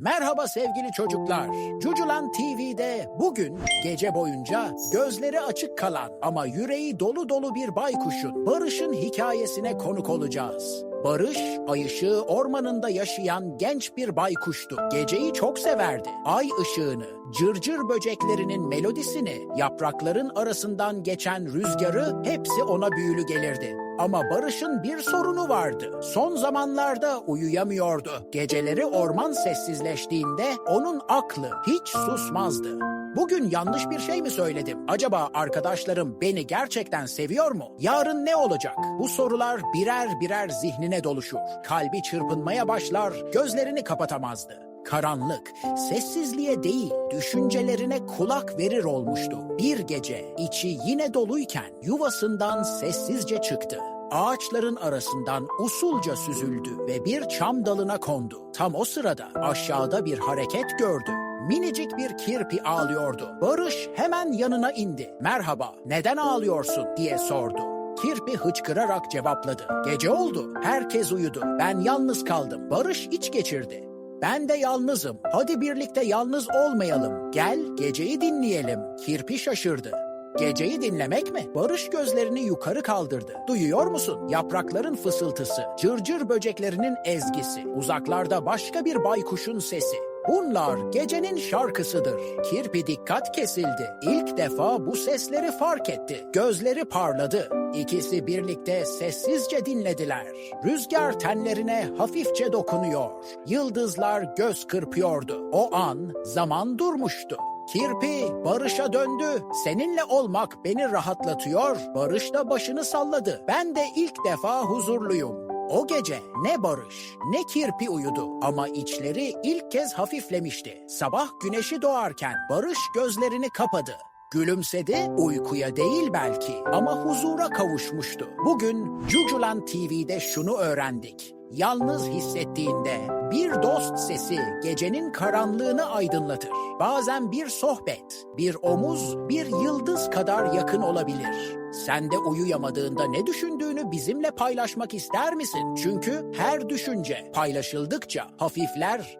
Merhaba sevgili çocuklar. Cuculan TV'de bugün gece boyunca gözleri açık kalan ama yüreği dolu dolu bir baykuşun Barış'ın hikayesine konuk olacağız. Barış, ay ışığı ormanında yaşayan genç bir baykuştu. Geceyi çok severdi. Ay ışığını, cırcır böceklerinin melodisini, yaprakların arasından geçen rüzgarı hepsi ona büyülü gelirdi. Ama Barış'ın bir sorunu vardı. Son zamanlarda uyuyamıyordu. Geceleri orman sessizleştiğinde onun aklı hiç susmazdı. Bugün yanlış bir şey mi söyledim? Acaba arkadaşlarım beni gerçekten seviyor mu? Yarın ne olacak? Bu sorular birer birer zihnine doluşur. Kalbi çırpınmaya başlar, gözlerini kapatamazdı. Karanlık, sessizliğe değil, düşüncelerine kulak verir olmuştu. Bir gece içi yine doluyken yuvasından sessizce çıktı. Ağaçların arasından usulca süzüldü ve bir çam dalına kondu. Tam o sırada aşağıda bir hareket gördü. Minicik bir kirpi ağlıyordu. Barış hemen yanına indi. Merhaba, neden ağlıyorsun diye sordu. Kirpi hıçkırarak cevapladı. Gece oldu, herkes uyudu. Ben yalnız kaldım. Barış iç geçirdi. Ben de yalnızım. Hadi birlikte yalnız olmayalım. Gel geceyi dinleyelim. Kirpi şaşırdı. Geceyi dinlemek mi? Barış gözlerini yukarı kaldırdı. Duyuyor musun? Yaprakların fısıltısı, cırcır böceklerinin ezgisi, uzaklarda başka bir baykuşun sesi. Bunlar gecenin şarkısıdır. Kirpi dikkat kesildi. İlk defa bu sesleri fark etti. Gözleri parladı. İkisi birlikte sessizce dinlediler. Rüzgar tenlerine hafifçe dokunuyor. Yıldızlar göz kırpıyordu. O an zaman durmuştu. Kirpi Barış'a döndü. Seninle olmak beni rahatlatıyor. Barış da başını salladı. Ben de ilk defa huzurluyum. O gece ne Barış ne Kirpi uyudu ama içleri ilk kez hafiflemişti. Sabah güneşi doğarken Barış gözlerini kapadı. Gülümsedi, uykuya değil belki ama huzura kavuşmuştu. Bugün Cuculan TV'de şunu öğrendik. Yalnız hissettiğinde bir dost sesi gecenin karanlığını aydınlatır. Bazen bir sohbet, bir omuz, bir yıldız kadar yakın olabilir. Sen de uyuyamadığında ne düşündüğünü bizimle paylaşmak ister misin? Çünkü her düşünce paylaşıldıkça hafifler